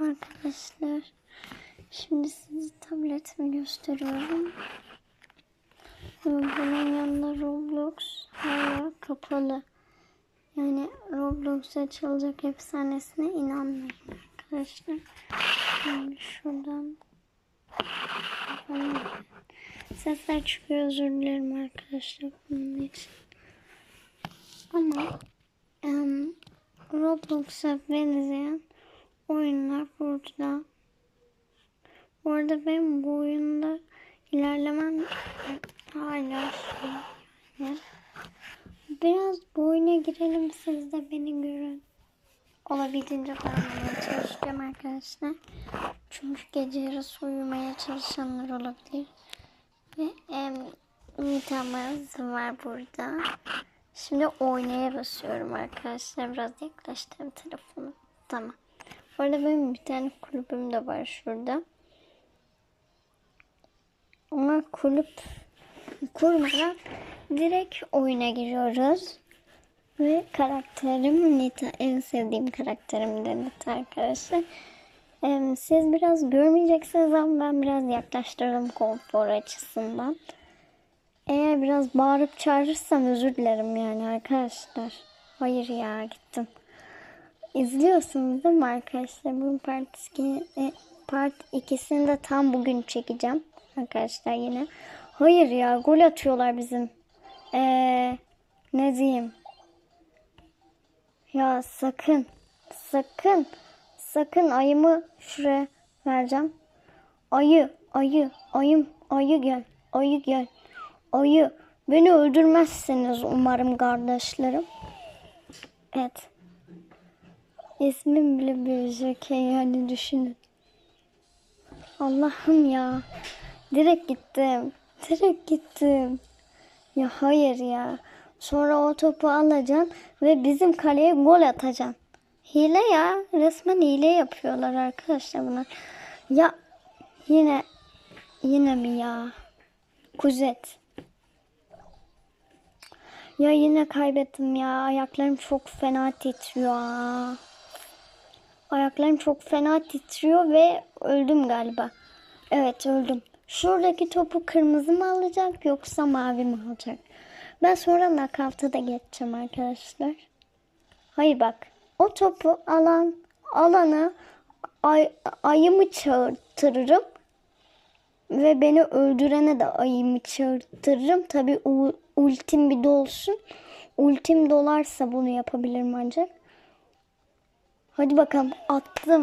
Arkadaşlar şimdi size tabletimi gösteriyorum. Bunun yanında Roblox hala kapalı. Yani Roblox açılacak efsanesine inanmayın arkadaşlar. Şimdi şuradan Sesler çıkıyor özür dilerim arkadaşlar bunun için. Ama em, Roblox'a benzeyen oyunlar burada. Bu arada ben bu oyunda ilerlemem hala şey yani. Biraz bu oyuna girelim siz de beni görün. Olabildiğince davranmaya çalışacağım arkadaşlar. Çünkü gece yarısı uyumaya çalışanlar olabilir. Ve em, mitamız var burada. Şimdi oynaya basıyorum arkadaşlar. Biraz yaklaştırayım telefonu. Tamam. Bu arada benim bir tane kulübüm de var şurada. Ama kulüp kurmadan direkt oyuna giriyoruz. Ve karakterim Nita. En sevdiğim karakterim de Nita arkadaşlar. Siz biraz görmeyeceksiniz ama ben biraz yaklaştırdım konfor açısından. Eğer biraz bağırıp çağırırsam özür dilerim yani arkadaşlar. Hayır ya gittim. İzliyorsunuz değil mi arkadaşlar? Bunun part, e, part ikisini de tam bugün çekeceğim. Arkadaşlar yine. Hayır ya gol atıyorlar bizim. Ee, ne diyeyim? Ya sakın. Sakın. Sakın ayımı şuraya vereceğim. Ayı, ayı, ayım, ayı gel. Ayı gel. Ayı. Beni öldürmezsiniz umarım kardeşlerim. Evet. İsmim bile jockey yani düşünün. Allah'ım ya. Direkt gittim. Direkt gittim. Ya hayır ya. Sonra o topu alacaksın ve bizim kaleye gol atacaksın. Hile ya. Resmen hile yapıyorlar arkadaşlar bunlar. Ya yine yine mi ya? Kuzet. Ya yine kaybettim ya. Ayaklarım çok fena titriyor. Ayaklarım çok fena titriyor ve öldüm galiba. Evet öldüm. Şuradaki topu kırmızı mı alacak yoksa mavi mi alacak? Ben sonra nakavta da geçeceğim arkadaşlar. Hayır bak. O topu alan alanı ay, ayımı çağırtırırım. Ve beni öldürene de ayımı çağırtırırım. Tabi ultim bir dolsun. Ultim dolarsa bunu yapabilirim ancak. Hadi bakalım attım.